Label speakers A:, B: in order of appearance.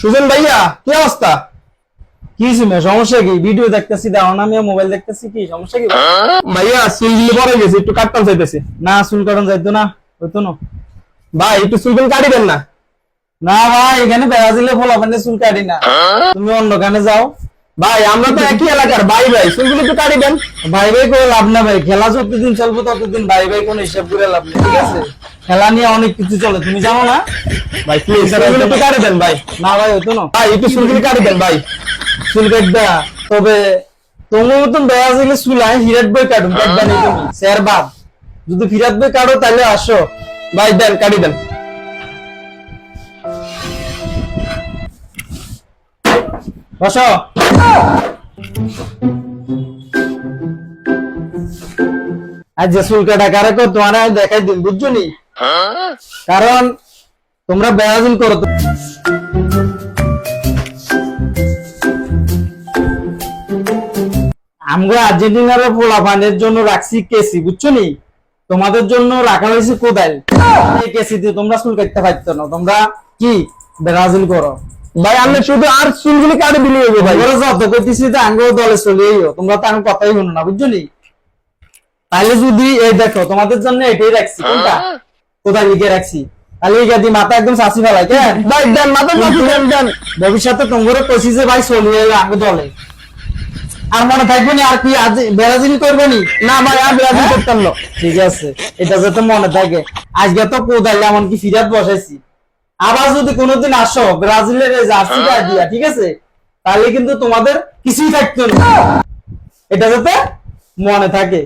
A: সুজন ভাইয়া কি অবস্থা?
B: কি সমস্যা কি? ভিডিও দেখতেছি দাও না মিয়া মোবাইল দেখতেছি কি? সমস্যা কি?
A: ভাইয়া চুল গুলি বড় গেছে একটু কাটতাম চাইতেছি।
B: না চুল কাটন যাইতো না হইতো না।
A: ভাই একটু চুল কিন্তু কাটি দেন না?
B: না ভাই এখানে বেড়া দিলে ফলাফানে চুল কাটি না। হ্যাঁ? তুমি অন্য গানে যাও।
A: ভাই আমরা তো একই এলাকার। ভাই ভাই চুলগুলি একটু কাটি দেন।
B: ভাই ভাই করে লাভ না ভাই। খেলা যতদিন চলবো ততদিন ভাই ভাই কোনো হিসাব করে লাভ নেই ঠিক আছে? খেলা নিয়ে অনেক কিছু চলে তুমি জানো না?
A: ভাই প্লিজ চুলগুলি একটু কাটি দেন ভাই।
B: না ভাই হইতো না।
A: ভাই একটু চুলগুলি কাটি দেন ভাই।
B: চুল কাটবা তবে তোমার মতন বেড়াজিলে চুল আয় হিরাট বই কাটুন কাটবা নেই তুমি স্যার বাদ যদি ফিরাত বই কাটো তাহলে আসো।
A: ভাই দেন কাটি দেন।
B: বসো। আজ যে চুলকাটা কারে কো তোমার দেখাই দিন বুঝছ নি কারণ তোমরা বেড়াজিল করো তো। আমরা আর্জেন্টিনার ফোলাফানের জন্য রাখছি কেসি বুঝছ নি তোমাদের জন্য রাখা হয়েছে কোদাল। কেসি দিয়ে তোমরা চুল কাটতে পারতো না, তোমরা কি ব্রাজিল করো?
A: ভাই আপনি শুধু আর চুলগুলি কাটি দিলে হবে ভাই।
B: তোমরা যত কইতেছি তো আঙ্গ দলে চলে আইও। তোমরা তো আমি কথাই শুনো না বুঝছ নি? তাহলে যদি এই দেখো তোমাদের জন্য এটাই রাখছি। কোনটা? কোথায় লিখে রাখছি? তাহলে এই গাদি মাথা একদম চাষি ফেলাই কেন
A: ভাই দেন মাথা দেন দেন।
B: ভবিষ্যতে তোমরা কইছি যে ভাই চলে আঙ্গ দলে। আর মনে থাকবে না আর কি আজ ব্রাজিল করবে নি?
A: না ভাই আর ব্রাজিল করতাম না।
B: ঠিক আছে এটা যাতে মনে থাকে। আজকে তো কোদাল এমনকি ফিরাত বসাইছি। আবার যদি কোনোদিন আসো ব্রাজিলের এই জার্সিটা দিয়া ঠিক আছে? তাহলে কিন্তু তোমাদের কিছুই থাকতো না। এটা যাতে মনে থাকে।